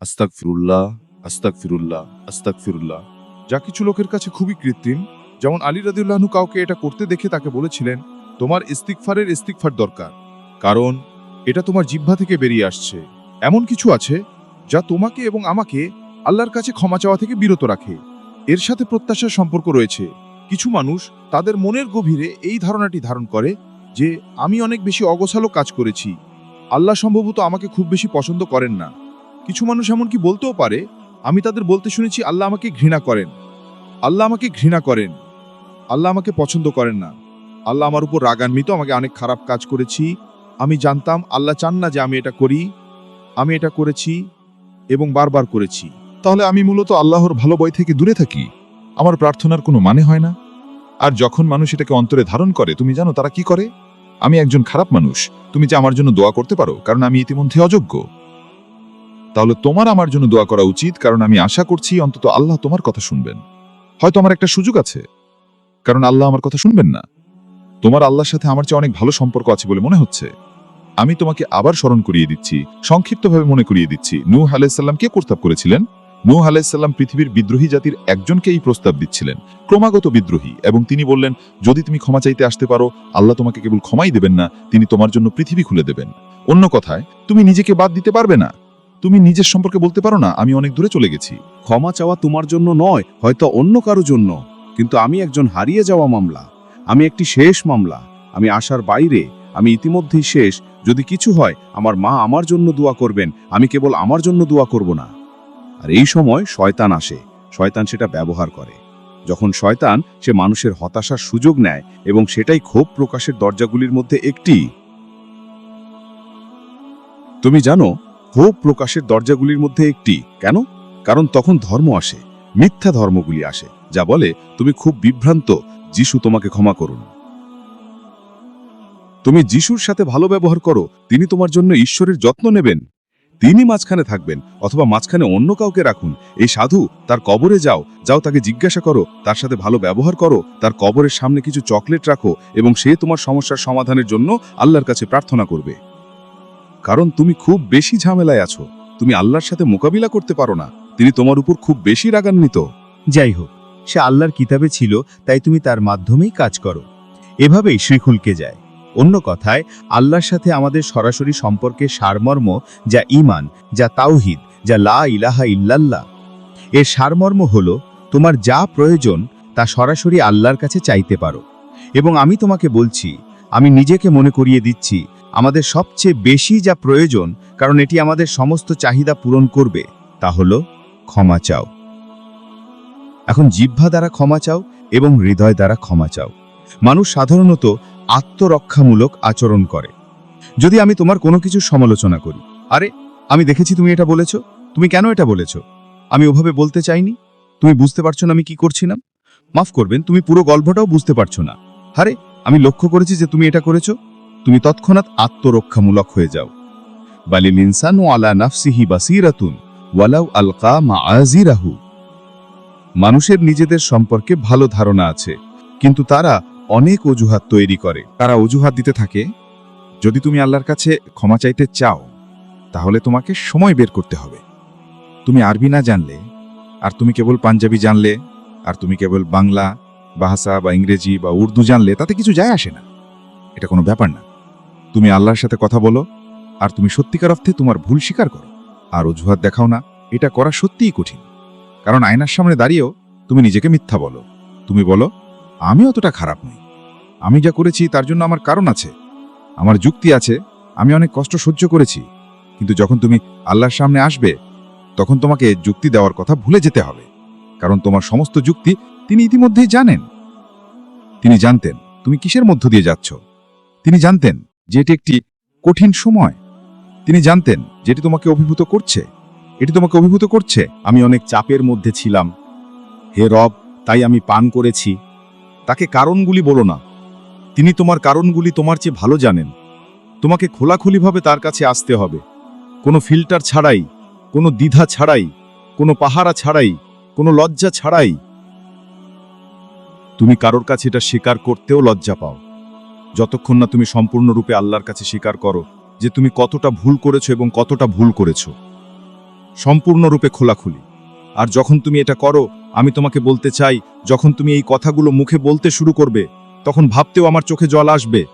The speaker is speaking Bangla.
আস্তাক ফিরুল্লাহ আস্তাক ফিরুল্লাহ আস্তাক ফিরুল্লাহ যা কিছু লোকের কাছে খুবই কৃত্রিম। যেমন আলী রাদিউল্লাহনু কাউকে এটা করতে দেখে তাকে বলেছিলেন, তোমার ইস্তিকফারের ইস্তিকফার দরকার। কারণ এটা তোমার জিহ্বা থেকে বেরিয়ে আসছে। এমন কিছু আছে যা তোমাকে এবং আমাকে আল্লাহর কাছে ক্ষমা চাওয়া থেকে বিরত রাখে। এর সাথে প্রত্যাশার সম্পর্ক রয়েছে। কিছু মানুষ তাদের মনের গভীরে এই ধারণাটি ধারণ করে যে, আমি অনেক বেশি অগোছালো কাজ করেছি। আল্লাহ সম্ভবত আমাকে খুব বেশি পছন্দ করেন না। কিছু মানুষ এমনকি বলতেও পারে, আমি তাদের বলতে শুনেছি আল্লাহ আমাকে ঘৃণা করেন। আল্লাহ আমাকে ঘৃণা করেন। আল্লাহ আমাকে পছন্দ করেন না। আল্লাহ আমার উপর রাগান্বিত, আমাকে অনেক খারাপ কাজ করেছি। আমি জানতাম আল্লাহ চান না যে আমি এটা করি। আমি এটা করেছি এবং বারবার করেছি। তাহলে আমি মূলত আল্লাহর ভালো বই থেকে দূরে থাকি। আমার প্রার্থনার কোনো মানে হয় না। আর যখন মানুষ এটাকে অন্তরে ধারণ করে, তুমি জানো তারা কি করে? আমি একজন খারাপ মানুষ। তুমি যে আমার জন্য দোয়া করতে পারো, কারণ আমি ইতিমধ্যে অযোগ্য। তাহলে তোমার আমার জন্য দোয়া করা উচিত, কারণ আমি আশা করছি অন্তত আল্লাহ তোমার কথা শুনবেন। হয়তো আমার একটা সুযোগ আছে, কারণ আল্লাহ আমার কথা শুনবেন না। তোমার আল্লাহর সাথে আমার চেয়ে অনেক ভালো সম্পর্ক আছে বলে মনে হচ্ছে। আমি তোমাকে আবার স্মরণ করিয়ে দিচ্ছি, সংক্ষিপ্তভাবে মনে করিয়ে দিচ্ছি, নূহ আলাইসাল্লাম কে প্রস্তাব করেছিলেন? নূহ আলাইসাল্লাম পৃথিবীর বিদ্রোহী জাতির একজনকে এই প্রস্তাব দিচ্ছিলেন, ক্রমাগত বিদ্রোহী, এবং তিনি বললেন, যদি তুমি ক্ষমা চাইতে আসতে পারো, আল্লাহ তোমাকে কেবল ক্ষমাই দেবেন না, তিনি তোমার জন্য পৃথিবী খুলে দেবেন। অন্য কথায়, তুমি নিজেকে বাদ দিতে পারবে না? তুমি নিজের সম্পর্কে বলতে পারো না, আমি অনেক দূরে চলে গেছি। ক্ষমা চাওয়া তোমার জন্য নয়, হয়তো অন্য কারও জন্য। কিন্তু আমি একজন হারিয়ে যাওয়া মামলা। আমি একটি শেষ মামলা। আমি আসার বাইরে। আমি ইতিমধ্যেই শেষ। যদি কিছু হয়, আমার মা আমার জন্য দোয়া করবেন। আমি কেবল আমার জন্য দোয়া করব না। আর এই সময় শয়তান আসে। শয়তান সেটা ব্যবহার করে। যখন শয়তান সে মানুষের হতাশার সুযোগ নেয় এবং সেটাই ক্ষোভ প্রকাশের দরজাগুলির মধ্যে একটি। তুমি জানো ক্ষোভ প্রকাশের দরজাগুলির মধ্যে একটি। কেন? কারণ তখন ধর্ম আসে, মিথ্যা ধর্মগুলি আসে, যা বলে, তুমি খুব বিভ্রান্ত, যিশু তোমাকে ক্ষমা করুন। তুমি যিশুর সাথে ভালো ব্যবহার করো, তিনি তোমার জন্য ঈশ্বরের যত্ন নেবেন। তিনি মাঝখানে থাকবেন, অথবা মাঝখানে অন্য কাউকে রাখুন। এই সাধু, তার কবরে যাও যাও তাকে জিজ্ঞাসা করো, তার সাথে ভালো ব্যবহার করো, তার কবরের সামনে কিছু চকলেট রাখো, এবং সে তোমার সমস্যার সমাধানের জন্য আল্লাহর কাছে প্রার্থনা করবে। কারণ তুমি খুব বেশি ঝামেলায় আছো। তুমি আল্লাহর সাথে মোকাবিলা করতে পারো না। তিনি তোমার উপর খুব বেশি রাগান্বিত। যাই হোক, সে আল্লাহর কিতাবে ছিল, তাই তুমি তার মাধ্যমেই কাজ করো। এভাবেই শ্রীখুলকে যায়। অন্য কথায়, আল্লাহর সাথে আমাদের সরাসরি সম্পর্কে সারমর্ম যা ইমান যা তাওহিদ, যা লা ইলাহা ইল্লাল্লাহ। এর সারমর্ম হল, তোমার যা প্রয়োজন, তা সরাসরি আল্লাহর কাছে চাইতে পারো। এবং আমি তোমাকে বলছি, আমি নিজেকে মনে করিয়ে দিচ্ছি আমাদের সবচেয়ে বেশি যা প্রয়োজন, কারণ এটি আমাদের সমস্ত চাহিদা পূরণ করবে, তা হল ক্ষমা চাও। এখন জিহ্বা দ্বারা ক্ষমা চাও এবং হৃদয় দ্বারা ক্ষমা চাও। মানুষ সাধারণত আত্মরক্ষামূলক আচরণ করে। যদি আমি তোমার কোনো কিছু সমালোচনা করি, আরে, আমি দেখেছি তুমি এটা বলেছ, তুমি কেন এটা বলেছ? আমি ওভাবে বলতে চাইনি। তুমি বুঝতে পারছ না আমি কি করছিলাম? মাফ করবেন, তুমি পুরো গল্পটাও বুঝতে পারছ না। আরে, আমি লক্ষ্য করেছি যে তুমি এটা করেছ। তুমি তৎক্ষণাৎ আত্মরক্ষামূলক হয়ে যাও। বালিল ইনসানু আলা নাফসিহি বাসিরাতুন ওয়ালাউ আলকা মাআজিরাহু। মানুষের নিজেদের সম্পর্কে ভালো ধারণা আছে, কিন্তু তারা অনেক অজুহাত তৈরি করে। তারা অজুহাত দিতে থাকে, যদি তুমি আল্লাহর কাছে ক্ষমা চাইতে চাও, তাহলে তোমাকে সময় বের করতে হবে। তুমি আরবি না জানলে, আর তুমি কেবল পাঞ্জাবি জানলে, আর তুমি কেবল বাংলা ভাষা বা ইংরেজি বা উর্দু জানলে, তাতে কিছু যায় আসে না। এটা কোনো ব্যাপার না। তুমি আল্লাহর সাথে কথা বলো, আর তুমি সত্যিকার অর্থে তোমার ভুল স্বীকার করো। আর অজুহাত দেখাও না, এটা করা সত্যিই কঠিন। কারণ আয়নার সামনে দাঁড়িয়েও তুমি নিজেকে মিথ্যা বলো। তুমি বলো, আমি অতটা খারাপ নই। আমি যা করেছি তার জন্য আমার কারণ আছে। আমার যুক্তি আছে, আমি অনেক কষ্ট সহ্য করেছি। কিন্তু যখন তুমি আল্লাহর সামনে আসবে, তখন তোমাকে যুক্তি দেওয়ার কথা ভুলে যেতে হবে। কারণ তোমার সমস্ত যুক্তি তিনি ইতিমধ্যেই জানেন। তিনি জানতেন তুমি কিসের মধ্য দিয়ে যাচ্ছ। তিনি জানতেন যে এটি একটি কঠিন সময়। তিনি জানতেন যেটি তোমাকে অভিভূত করছে। এটি তোমাকে অভিভূত করছে। আমি অনেক চাপের মধ্যে ছিলাম। হে রব, তাই আমি পান করেছি। তাকে কারণগুলি বলো না। তিনি তোমার কারণগুলি তোমার চেয়ে ভালো জানেন। তোমাকে খোলাখুলিভাবে তার কাছে আসতে হবে। কোনো ফিল্টার ছাড়াই, কোনো দ্বিধা ছাড়াই, কোনো পাহারা ছাড়াই, কোনো লজ্জা ছাড়াই। তুমি কারোর কাছে এটা স্বীকার করতেও লজ্জা পাও। যতক্ষণ না তুমি সম্পূর্ণরূপে আল্লাহর কাছে স্বীকার করো যে তুমি কতটা ভুল করেছ এবং কতটা ভুল করেছ। সম্পূর্ণরূপে খোলাখুলি। আর যখন তুমি এটা করো, আমি তোমাকে বলতে চাই, যখন তুমি এই কথাগুলো মুখে বলতে শুরু করবে, তখন ভাবতেও আমার চোখে জল আসবে।